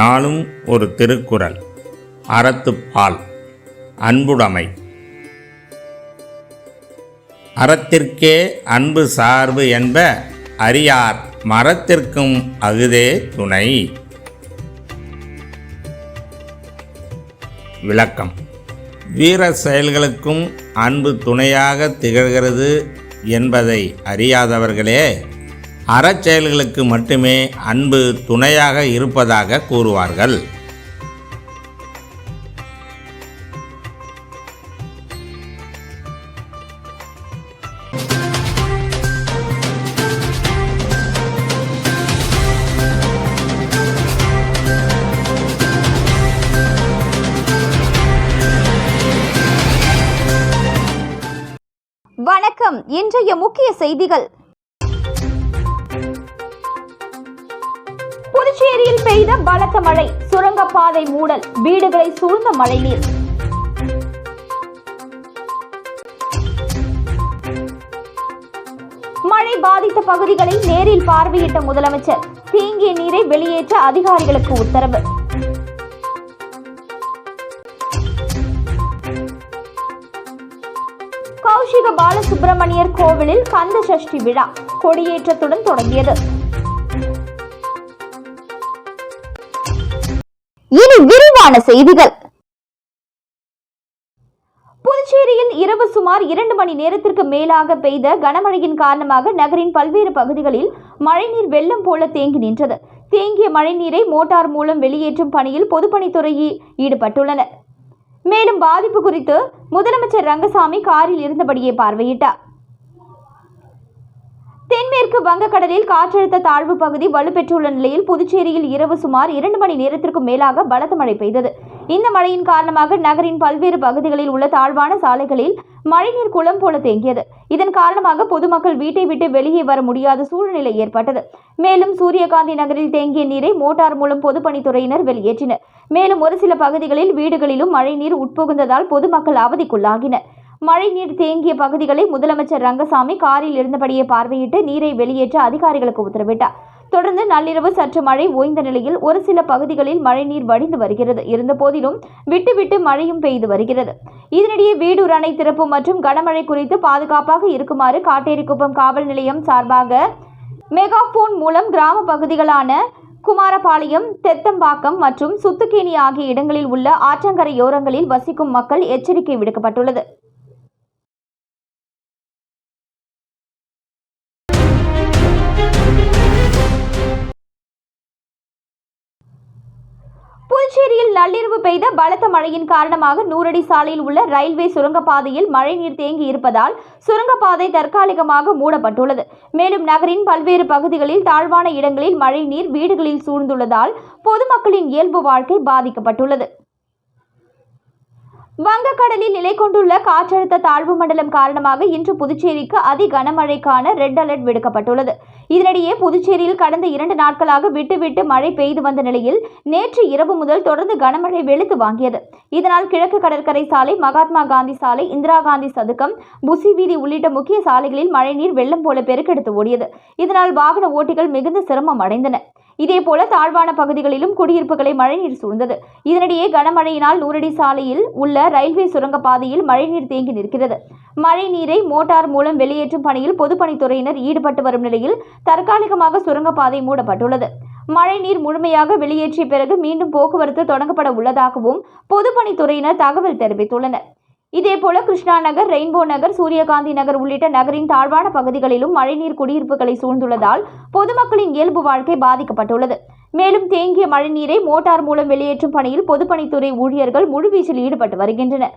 நாளும் ஒரு திருக்குறள். அறத்துப்பால் அன்புடைமை. அறத்திற்கே அன்பு சார்பு என்ப அறியார் மரத்திற்கும் அகுதே துணை. விளக்கம். வீர செயல்களுக்கும் அன்பு துணையாக திகழ்கிறது என்பதை அறியாதவர்களே அறச்செயல்களுக்கு மட்டுமே அன்பு துணையாக இருப்பதாக கூறுவார்கள். வணக்கம். இன்றைய முக்கிய செய்திகள். புதுச்சேரியில் பெய்த பலத்த மழை சுரங்கப்பாதை மூடல் வீடுகளை சூழ்ந்த மழைநீர். மழை பாதித்த பகுதிகளை நேரில் பார்வையிட்ட முதலமைச்சர் தேங்கிய நீரை வெளியேற்ற அதிகாரிகளுக்கு உத்தரவு. கௌஷிக பாலசுப்பிரமணியர் கோவிலில் கந்த சஷ்டி விழா கொடியேற்றத்துடன் தொடங்கியது. இனி விரிவான செய்திகள். புதுச்சேரியில் இரவு சுமார் இரண்டு மணி நேரத்திற்கு மேலாக பெய்த கனமழையின் காரணமாக நகரின் பல்வேறு பகுதிகளில் மழைநீர் வெள்ளம் போல தேங்கி நின்றது. தேங்கிய மழைநீரை மோட்டார் மூலம் வெளியேற்றும் பணியில் பொதுப்பணித்துறையில் ஈடுபட்டுள்ளனர். மேலும் பாதிப்பு குறித்து முதலமைச்சர் ரங்கசாமி காரில் இருந்தபடியே பார்வையிட்டார். தென்மேற்கு வங்கக்கடலில் காற்றழுத்த தாழ்வு பகுதி வலுப்பெற்றுள்ள நிலையில் புதுச்சேரியில் இரவு சுமார் இரண்டு மணி நேரத்திற்கும் மேலாக பலத்த மழை பெய்தது. இந்த மழையின் காரணமாக நகரின் பல்வேறு பகுதிகளில் உள்ள தாழ்வான சாலைகளில் மழைநீர் குளம் போல தேங்கியது. இதன் காரணமாக பொதுமக்கள் வீட்டை விட்டு வெளியே வர முடியாத சூழ்நிலை ஏற்பட்டது. மேலும் சூரியகாந்தி நகரில் தேங்கிய நீரை மோட்டார் மூலம் பொதுப்பணித்துறையினர் வெளியேற்றினர். மேலும் ஒரு சில பகுதிகளில் வீடுகளிலும் மழைநீர் உட்புகுந்ததால் பொதுமக்கள் அவதிக்குள்ளாகினர். மழைநீர் தேங்கிய பகுதிகளை முதலமைச்சர் ரங்கசாமி காரில் இருந்தபடியே பார்வையிட்டு நீரை வெளியேற்ற அதிகாரிகளுக்கு உத்தரவிட்டார். தொடர்ந்து நள்ளிரவு சற்று மழை ஓய்ந்த நிலையில் ஒரு சில பகுதிகளில் மழைநீர் வடிந்து வருகிறது. இருந்தபோதிலும் விட்டுவிட்டு மழையும் பெய்து வருகிறது. இதனிடையே வீடூர் அணை திறப்பு மற்றும் கனமழை குறித்து பாதுகாப்பாக இருக்குமாறு காட்டேரிக்குப்பம் காவல் நிலையம் சார்பாக மெகாஃபோன் மூலம் கிராம பகுதிகளான குமாரபாளையம் தெத்தம்பாக்கம் மற்றும் சுத்துக்கேணி ஆகிய இடங்களில் உள்ள ஆற்றங்கரையோரங்களில் வசிக்கும் மக்கள் எச்சரிக்கை விடுக்கப்பட்டுள்ளது. புதுச்சேரியில் நள்ளிரவு பெய்த பலத்த மழையின் காரணமாக நூறடி சாலையில் உள்ள ரயில்வே சுரங்கப்பாதையில் மழைநீர் தேங்கி இருப்பதால் சுரங்கப்பாதை தற்காலிகமாக மூடப்பட்டுள்ளது. மேலும் நகரின் பல்வேறு பகுதிகளில் தாழ்வான இடங்களில் மழைநீர் வீடுகளில் சூழ்ந்துள்ளதால் பொதுமக்களின் இயல்பு வாழ்க்கை பாதிக்கப்பட்டுள்ளது. வங்கக்கடலில் நிலை கொண்டுள்ள காற்றழுத்த தாழ்வு மண்டலம் காரணமாக இன்று புதுச்சேரிக்கு அதி கனமழைக்கான ரெட் அலர்ட் விடுக்கப்பட்டுள்ளது. இதனிடையே புதுச்சேரியில் கடந்த இரண்டு நாட்களாக விட்டுவிட்டு மழை பெய்து வந்த நிலையில் நேற்று இரவு முதல் தொடர்ந்து கனமழை வெளுத்து வாங்கியது. இதனால் கிழக்கு கடற்கரை சாலை மகாத்மா காந்தி சாலை இந்திரா காந்தி சதுக்கம் புசி வீதி உள்ளிட்ட முக்கிய சாலைகளில் மழைநீர் வெள்ளம் போல பெருக்கெடுத்து ஓடியது. இதனால் வாகன ஓட்டிகள் மிகுந்த சிரமம் அடைந்தனர் இதேபோல தாழ்வான பகுதிகளிலும் குடியிருப்புகளை மழைநீர் சூழ்ந்தது. இதனிடையே கனமழையினால் நூறடி சாலையில் உள்ள ரயில்வே சுரங்கப்பாதையில் மழைநீர் தேங்கி நிற்கிறது. மழைநீரை மோட்டார் மூலம் வெளியேற்றும் பணியில் பொதுப்பணித்துறையினர் ஈடுபட்டு வரும் நிலையில் தற்காலிகமாக சுரங்கப்பாதை மூடப்பட்டுள்ளது. மழைநீர் முழுமையாக வெளியேற்றிய பிறகு மீண்டும் போக்குவரத்து தொடங்கப்பட உள்ளதாகவும் பொதுப்பணித்துறையினர் தகவல் தெரிவித்துள்ளனர். இதேபோல கிருஷ்ணா நகர் ரெயின்போ நகர் சூரியகாந்தி நகர் உள்ளிட்ட நகரின் தாழ்வான பகுதிகளிலும் மழைநீர் குடியிருப்புகளை சூழ்ந்துள்ளதால் பொதுமக்களின் இயல்பு வாழ்க்கை பாதிக்கப்பட்டுள்ளது. மேலும் தேங்கிய மழைநீரை மோட்டார் மூலம் வெளியேற்றும் பணியில் பொதுப்பணித்துறை ஊழியர்கள் முழுவீச்சில் ஈடுபட்டு வருகின்றனர்.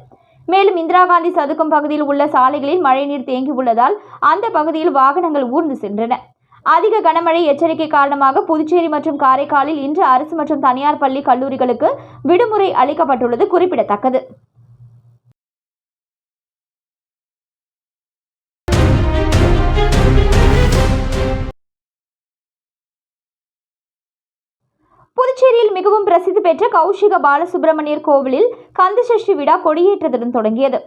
மேலும் இந்திரா காந்தி சதுக்கம் பகுதியில் உள்ள சாலைகளில் மழைநீர் தேங்கியுள்ளதால் அந்த பகுதியில் வாகனங்கள் ஊர்ந்து சென்றன. அதிக கனமழை எச்சரிக்கை காரணமாக புதுச்சேரி மற்றும் காரைக்காலில் இன்று அரசு மற்றும் தனியார் பள்ளி கல்லூரிகளுக்கு விடுமுறை அளிக்கப்பட்டுள்ளது குறிப்பிடத்தக்கது. புதுச்சேரியில் மிகவும் பிரசித்தி பெற்ற கௌஷிக பாலசுப்பிரமணியர் கோவிலில் கந்தசஷ்டி விழா கொடியேற்றத்துடன் தொடங்கியது.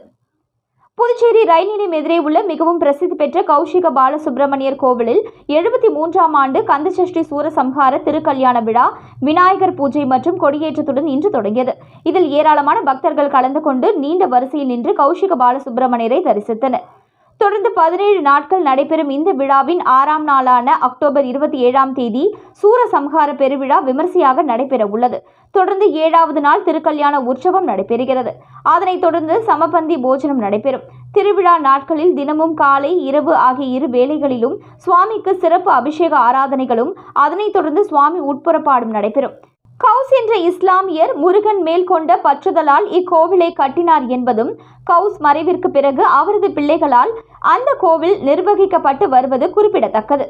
புதுச்சேரி ரயில் நிலையம் எதிரே உள்ள மிகவும் பிரசித்தி பெற்ற கௌஷிக பாலசுப்பிரமணியர் கோவிலில் எழுபத்தி மூன்றாம் ஆண்டு கந்தசஷ்டி சூரசம்ஹார திருக்கல்யாண விழா விநாயகர் பூஜை மற்றும் கொடியேற்றத்துடன் இன்று தொடங்கியது. இதில் ஏராளமான பக்தர்கள் கலந்து கொண்டு நீண்ட வரிசையில் நின்று கௌஷிக பாலசுப்பிரமணியரை தரிசித்தனர். தொடர்ந்து பதினேழு நாட்கள் நடைபெறும் இந்த விழாவின் ஆறாம் நாளான அக்டோபர் இருபத்தி ஏழாம் தேதி சூரசம்ஹார பெருவிழா விமர்சையாக நடைபெற உள்ளது தொடர்ந்து ஏழாவது நாள் திருக்கல்யாண உற்சவம் நடைபெறுகிறது. அதனைத் தொடர்ந்து சமபந்தி போஜனம் நடைபெறும். திருவிழா நாட்களில் தினமும் காலை இரவு ஆகிய இரு வேளைகளிலும் சுவாமிக்கு சிறப்பு அபிஷேக ஆராதனைகளும் அதனைத் தொடர்ந்து சுவாமி உட்புறப்பாடும் நடைபெறும். கவுஸ் என்ற இஸ்லாமியர் முருகன் மேல் கொண்ட பற்றுதலால் இக்கோவிலை கட்டினார் என்பதும் கவுஸ் மறைவிற்கு பிறகு அவரது பிள்ளைகளால் அந்த கோவில் நிர்வகிக்கப்பட்டு வருவது குறிப்பிடத்தக்கது.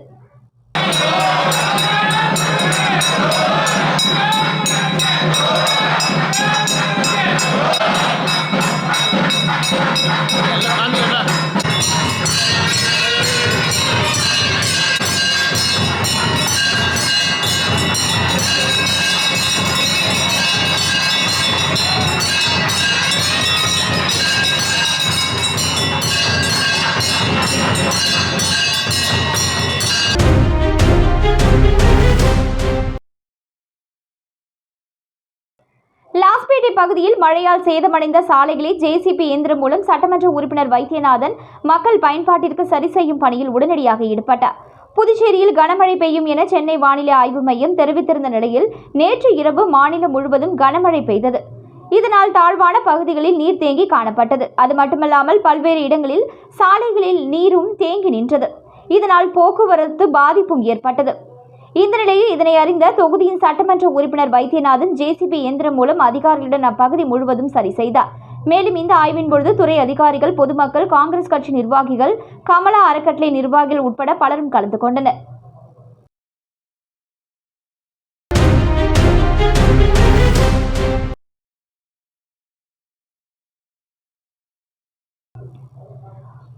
பகுதியில் மழையால் சேதமடைந்த சாலைகளை ஜேசிபி இயந்திரம் மூலம் சட்டமன்ற உறுப்பினர் வைத்தியநாதன் மக்கள் பயன்பாட்டிற்கு சரி செய்யும் பணியில் உடனடியாக ஈடுபட்டார். புதுச்சேரியில் கனமழை பெய்யும் என சென்னை வானிலை ஆய்வு மையம் தெரிவித்திருந்த நிலையில் நேற்று இரவு மாநிலம் முழுவதும் கனமழை பெய்தது. இதனால் தாழ்வான பகுதிகளில் நீர் தேங்கி காணப்பட்டது. அது மட்டுமல்லாமல் பல்வேறு இடங்களில் சாலைகளில் நீரும் தேங்கி நின்றது. இதனால் போக்குவரத்து பாதிப்பும் ஏற்பட்டது. இந்த நிலையில் இதனை அறிந்த தொகுதியின் சட்டமன்ற உறுப்பினர் வைத்தியநாதன் ஜேசிபி இயந்திரம் மூலம் அதிகாரிகளுடன் அப்பகுதி முழுவதும் சரி செய்தார். மேலும் இந்த ஆய்வின் பொழுது துறை அதிகாரிகள் பொதுமக்கள் காங்கிரஸ் கட்சி நிர்வாகிகள் கமலா அறக்கட்டளை நிர்வாகிகள் உட்பட பலரும் கலந்து கொண்டனர்.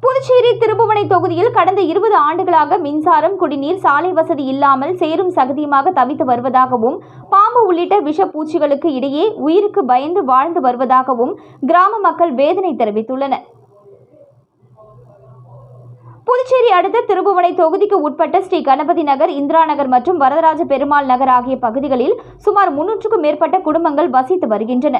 புதுச்சேரி திருப்புவனை தொகுதியில் கடந்த இருபது ஆண்டுகளாக மின்சாரம் குடிநீர் சாலை வசதி இல்லாமல் சேரும் சகதியுமாக தவித்து வருவதாகவும் பாம்பு உள்ளிட்ட விஷப்பூச்சிகளுக்கு இடையே உயிருக்கு பயந்து வாழ்ந்து வருவதாகவும் கிராம மக்கள் வேதனை தெரிவித்துள்ளனர். புதுச்சேரி அடுத்த திருபுவனை தொகுதிக்கு உட்பட்ட ஸ்ரீ கணபதி நகர் இந்திரா நகர் மற்றும் வரதராஜ பெருமாள் நகர் ஆகிய பகுதிகளில் சுமார் முன்னூற்றுக்கும் மேற்பட்ட குடும்பங்கள் வசித்து வருகின்றன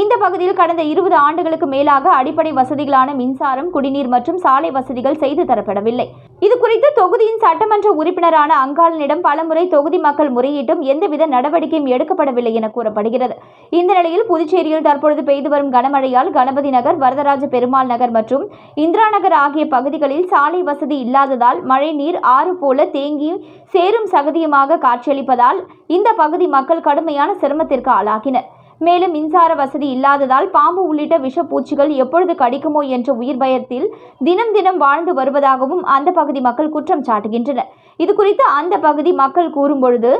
இந்த பகுதியில் கடந்த இருபது ஆண்டுகளுக்கு மேலாக அடிப்படை வசதிகளான மின்சாரம் குடிநீர் மற்றும் சாலை வசதிகள் செய்து தரப்படவில்லை. இது குறித்து தொகுதியின் சட்டமன்ற உறுப்பினரான அங்காளனிடம் பலமுறை தொகுதி மக்கள் முறையீட்டும் எந்தவித நடவடிக்கையும் எடுக்கப்படவில்லை என கூறப்படுகிறது. இந்த நிலையில் புதுச்சேரியில் தற்பொழுது பெய்து வரும் கனமழையால் கணபதி நகர் வரதராஜ பெருமாள் நகர் மற்றும் இந்திரா நகர் ஆகிய பகுதிகளில் சாலை வசதி இல்லாததால் மழை நீர் ஆறு போல தேங்கி சேரும் சகதியுமாக காட்சியளிப்பதால் இந்த பகுதி மக்கள் கடுமையான சிரமத்திற்கு ஆளாகினர். மேலும் மின்சார வசதி இல்லாததால் பாம்பு உள்ளிட்ட விஷப்பூச்சிகள் எப்பொழுது கடிக்குமோ என்ற உயிர் பயத்தில் தினம் தினம் வாழ்ந்து வருவதாகவும் அந்த பகுதி மக்கள் குற்றம் சாட்டுகின்றனர். இது குறித்து அந்த பகுதி மக்கள் கூறும்பொழுது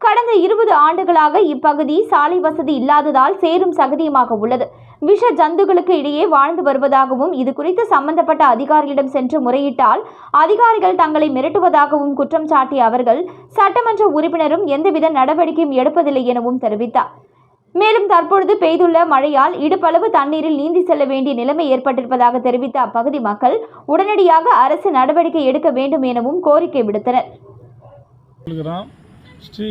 கடந்த இருபது ஆண்டுகளாக இப்பகுதி சாலை வசதி இல்லாததால் சேரும் சகதியுமாக உள்ளது. விஷ ஜந்துகளுக்கு இடையே வாழ்ந்து வருவதாகவும் இது குறித்து சம்பந்தப்பட்ட அதிகாரிகளிடம் சென்று முறையிட்டால் அதிகாரிகள் தங்களை மிரட்டுவதாகவும் குற்றம் சாட்டிய அவர்கள் சட்டமன்ற உறுப்பினரும் எந்தவித நடவடிக்கையும் எடுப்பதில்லை எனவும் தெரிவித்தார். மேலும் தற்பொழுது பெய்துள்ள மழையால் இடுப்பளவு தண்ணீரில் நீந்தி செல்ல வேண்டிய நிலைமை ஏற்பட்டிருப்பதாக தெரிவித்த அப்பகுதி மக்கள் உடனடியாக அரசு நடவடிக்கை எடுக்க வேண்டும் எனவும் கோரிக்கை விடுத்தனர். ஸ்ரீ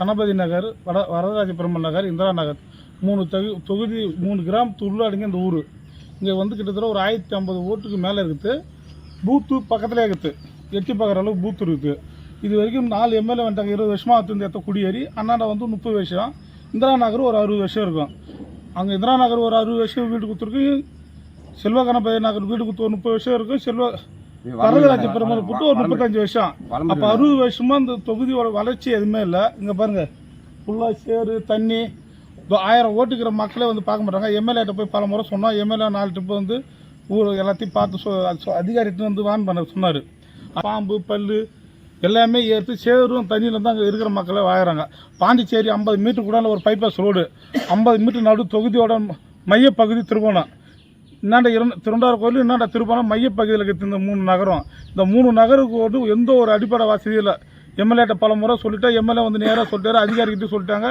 கணபதி நகர் வட வரதராஜ பெருமாள் நகர் இந்திரா நகர். மூணு தொகு தொகுதி மூணு கிராம் உள்ளடங்கி இந்த ஊர். இங்கே வந்து கிட்டத்தட்ட ஒரு ஆயிரத்தி ஐம்பது ஓட்டுக்கு மேலே இருக்குது. பூத்து பக்கத்துலேயே இருக்குது. எட்டி பார்க்குற அளவுக்கு பூத்து இருக்குது. இது வரைக்கும் நாலு எம்எல்ஏ வந்துட்டாங்க. இருபது வருஷமாக வந்து இடத்த குடியேறி அண்ணாண்ட வந்து முப்பது வருஷம். இந்திரா நகர் ஒரு அறுபது வருஷம் இருக்கும். அங்கே இந்திரா நகர் ஒரு அறுபது வருஷம் வீடு கொடுத்துருக்கு. செல்வ கணபதி நகர் வீடு குத்து ஒரு முப்பது வருஷம் இருக்கும். செல்வ வரதராஜ பெருமாள் புட்டு ஒரு முப்பத்தஞ்சு வருஷம். அப்போ அறுபது வருஷமா இந்த தொகுதியோட வளர்ச்சி எதுவுமே இல்லை. இங்கே பாருங்க. ஃபுல்லாக சேறு தண்ணி ஆயிரம் ஓட்டுக்கிற மக்களே வந்து பார்க்க மாட்டாங்க. எம்எல்ஏட்ட போய் பல முறை சொன்னோம் எம்எல்ஏ நாலு ட்ரிப்பு வந்து ஊர் எல்லாத்தையும் பார்த்து சொ அது சொ- அதிகாரிகிட்ட வந்து வான் பண்ண சொன்னார். பாம்பு பல்லு எல்லாமே ஏற்று சேரும் தண்ணியில் தான் அங்கே இருக்கிற மக்களே வாங்குறாங்க பாண்டிச்சேரி ஐம்பது மீட்டர் கூட ஒரு பைபாஸ் ரோடு ஐம்பது மீட்டர் நடு தொகுதியோட மையப்பகுதி திருவோணம் இன்னாண்ட இரு திருண்டார கோயில் இன்னாண்ட திருப்பணம் மையப்பகுதியில் இருக்கிற இந்த மூணு நகரம். இந்த மூணு நகருக்கு வந்து எந்த ஒரு அடிப்படை வசதியும் இல்லை. எம்எல்ஏட்ட பல முறை சொல்லிட்டா எம்எல்ஏ வந்து நேராக சொல்லிட்டாரு அதிகாரிக்கிட்டே சொல்லிட்டாங்க.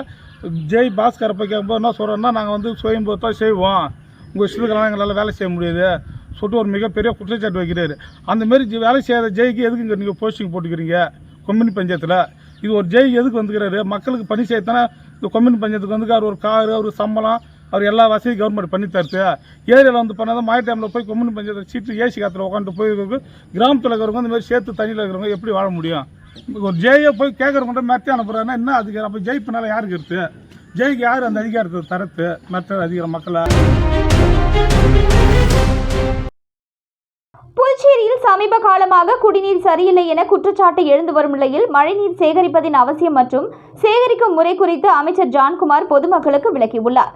ஜெய் பாஸ்கர் அப்போ கேட்கும்போது என்ன சொல்கிறோன்னா நாங்கள் வந்து சுயம்பு தான் செய்வோம். உங்கள் இஷ்டத்துக்கெல்லாம் எங்களால் வேலை செய்ய முடியாது. சொல்லிட்டு ஒரு மிகப்பெரிய குற்றச்சாட்டு வைக்கிறாரு. அந்த மாதிரி வேலை செய்யாத ஜெய்க்கு எதுக்கு இங்கே நீங்கள் போஸ்டிங் போட்டுக்கிறீங்க? கொம்யூனி பஞ்சாயத்தில். இது ஒரு ஜெய் எதுக்கு வந்துக்கிறாரு? மக்களுக்கு பணி செய்யத்தானே இந்த கொம்யூனி பஞ்சாயத்துக்கு வந்து அவர் ஒரு காரு அவர் சம்பளம் அவர் எல்லா வசதியும் கவர்மெண்ட் பண்ணி தருது ஏரியாவில் வந்து பண்ணாதான் மாய டைமில் போய் கொம்யூனி பஞ்சாயத்தில் சீட்டு ஏசி காத்தில் உட்காந்து போய் கிராமத்தில் இருக்கிறவங்க இந்த மாதிரி சேர்த்து தண்ணியில் இருக்கிறவங்க எப்படி வாழ முடியும்? ஒரு ஜெயை போய் கேட்குறவங்க மெத்த அனுப்புறாங்கன்னா என்ன அதுக்கு அப்போ ஜெய் பின்னால் யாருக்கு இருக்குது ஜெய்க்கு யார் அந்த அதிகாரத்தை தரத்து? மெத்த அதிகாரம் மக்களை தமிழகத்தில் சமீப காலமாக குடிநீர் சரியில்லை என குற்றச்சாட்டு எழுந்து வரும் நிலையில் மழைநீர் சேகரிப்பதின் அவசியம் மற்றும் சேகரிக்கும் முறை குறித்து அமைச்சர் ஜான்குமார் பொதுமக்களுக்கு விளக்கியுள்ளார்.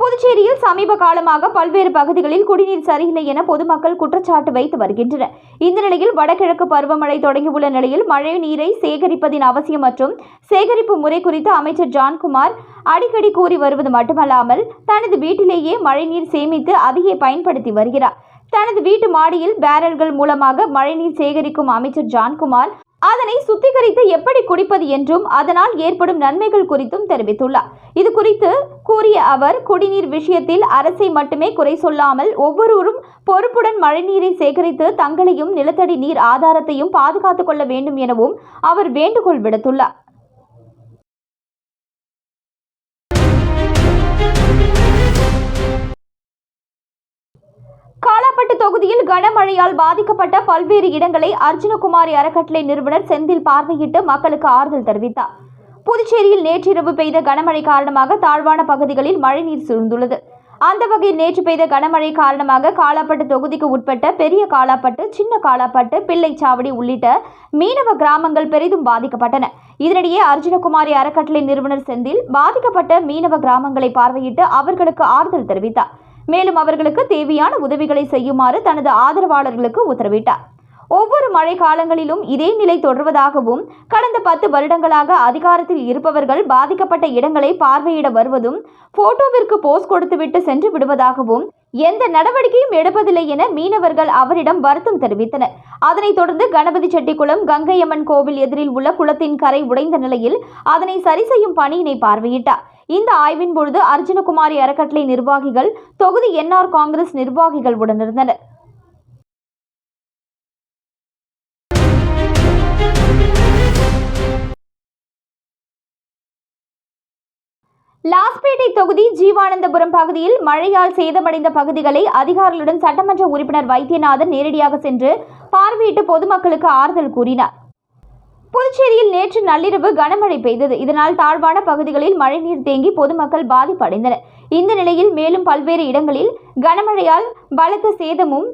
புதுச்சேரியில் சமீப காலமாக பல்வேறு பகுதிகளில் குடிநீர் சரியில்லை என பொதுமக்கள் குற்றச்சாட்டு வைத்து வருகின்றனர். இந்த நிலையில் வடகிழக்கு பருவமழை தொடங்கியுள்ள நிலையில் மழை நீரை சேகரிப்பதின் அவசியம் மற்றும் சேகரிப்பு முறை குறித்து அமைச்சர் ஜான்குமார் அடிக்கடி கூறி வருவது மட்டுமல்லாமல் தனது வீட்டிலேயே மழைநீர் சேமித்து அதையே பயன்படுத்தி வருகிறார். தனது வீட்டு மாடியில் பேரல்கள் மூலமாக மழைநீர் சேகரிக்கும் அமைச்சர் ஜான்குமார் அதனை சுத்திகரித்து எப்படி குடிப்பது என்றும் அதனால் ஏற்படும் நன்மைகள் குறித்தும் தெரிவித்துள்ளார். இது குறித்து கூறிய அவர் குடிநீர் விஷயத்தில் அரசை மட்டுமே குறை சொல்லாமல் ஒவ்வொருவரும் பொறுப்புடன் மழைநீரை சேகரித்து தங்களையும் நிலத்தடி நீர் ஆதாரத்தையும் பாதுகாத்துக் கொள்ள வேண்டும் எனவும் அவர் வேண்டுகோள் விடுத்துள்ளார். காலாப்பட்டு தொகுதியில் கனமழையால் பாதிக்கப்பட்ட பல்வேறு இடங்களை அர்ஜுனகுமாரி அறக்கட்டளை நிறுவனர் செந்தில் பார்வையிட்டு மக்களுக்கு ஆறுதல் தெரிவித்தார். புதுச்சேரியில் நேற்றிரவு பெய்த கனமழை காரணமாக தாழ்வான பகுதிகளில் மழைநீர் சூழ்ந்துள்ளது. அந்த வகையில் நேற்று பெய்த கனமழை காரணமாக காலாப்பட்டு தொகுதிக்கு உட்பட்ட பெரிய காலாப்பட்டு சின்ன காலாப்பட்டு பிள்ளைச்சாவடி உள்ளிட்ட மீனவ கிராமங்கள் பெரிதும் பாதிக்கப்பட்டன. இதனிடையே அர்ஜுனகுமாரி அறக்கட்டளை நிறுவனர் செந்தில் பாதிக்கப்பட்ட மீனவ கிராமங்களை பார்வையிட்டு அவர்களுக்கு ஆறுதல் தெரிவித்தார். மேலும் அவர்களுக்கு தேவையான உதவிகளை செய்யுமாறு தனது ஆதரவாளர்களுக்கு உத்தரவிட்டார். ஒவ்வொரு மழை காலங்களிலும் இதே நிலை தொடர்வதாகவும் கடந்த பத்து வருடங்களாக அதிகாரத்தில் இருப்பவர்கள் பாதிக்கப்பட்ட இடங்களை பார்வையிட வருவதும் போட்டோவிற்கு போஸ் கொடுத்துவிட்டு சென்று விடுவதாகவும் எந்த நடவடிக்கையும் எடுப்பதில்லை என மீனவர்கள் அவரிடம் வருத்தம் தெரிவித்தனர். அதனைத் தொடர்ந்து கணபதி செட்டிக்குளம் கங்கையம்மன் கோவில் எதிரில் உள்ள குளத்தின் கரை உடைந்த நிலையில் அதனை சரி செய்யும் பணியினை பார்வையிட்டார். இந்த ஆய்வின் பொழுது அர்ஜுனகுமாரி அறக்கட்டளை நிர்வாகிகள் தொகுதி என்ஆர் காங்கிரஸ் நிர்வாகிகள் உடனிருந்தனர். லாஸ்பேட்டை தொகுதி ஜீவானந்தபுரம் பகுதியில் மழையால் சேதமடைந்த பகுதிகளை அதிகாரிகளுடன் சட்டமன்ற உறுப்பினர் வைத்தியநாதன் நேரடியாக சென்று பார்வையிட்டு பொதுமக்களுக்கு ஆறுதல் கூறினார். புதுச்சேரியில் நேற்று நள்ளிரவு கனமழை பெய்தது. இதனால் தாழ்வான பகுதிகளில் மழைநீர் தேங்கி பொதுமக்கள் பாதிப்படைந்தனர். இந்த நிலையில் மேலும் பல்வேறு இடங்களில் கனமழையால் பலத்த சேதமும்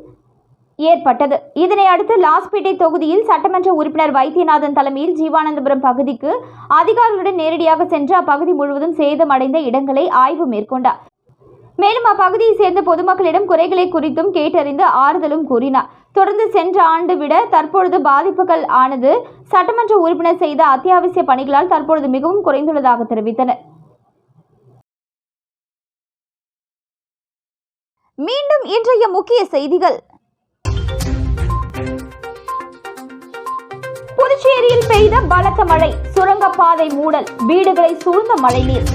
ஏற்பட்டது. இதனை அடுத்து லாஸ்பேட்டை தொகுதியில் சட்டமன்ற உறுப்பினர் வைத்தியநாதன் தலைமையில் ஜீவானந்தபுரம் பகுதிக்கு அதிகாரிகளுடன் நேரடியாக சென்று அப்பகுதி முழுவதும் சேதமடைந்த இடங்களை ஆய்வு மேற்கொண்டார். மேலும் அப்பகுதியை சேர்ந்த பொதுமக்களிடம் குறைகளை குறித்தும் கேட்டறிந்து ஆறுதலும் கூறினார். தொடர்ந்து சென்ற ஆண்டு விட தற்பொழுது பாதிப்புகள் ஆனது சட்டமன்ற உறுப்பினர் செய்த அத்தியாவசிய பணிகளால் தற்பொழுது மிகவும் குறைந்துள்ளதாக தெரிவித்தனர். மீண்டும் இன்றைய முக்கிய செய்திகள். புதுச்சேரியில் பெய்த பலத்த மழை சுரங்கப்பாதை மூடல் வீடுகளை சூழ்ந்த மழைநீர்.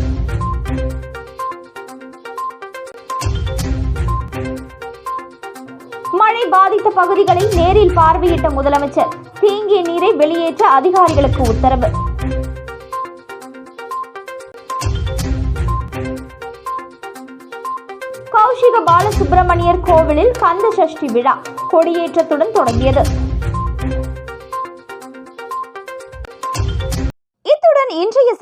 மழை பாதித்த பகுதிகளை நேரில் பார்வையிட்ட முதலமைச்சர் தேங்கிய நீரை வெளியேற்ற அதிகாரிகளுக்கு உத்தரவு. கௌஷிக பாலசுப்பிரமணியர் கோவிலில் கந்த சஷ்டி விழா கொடியேற்றத்துடன் தொடங்கியது.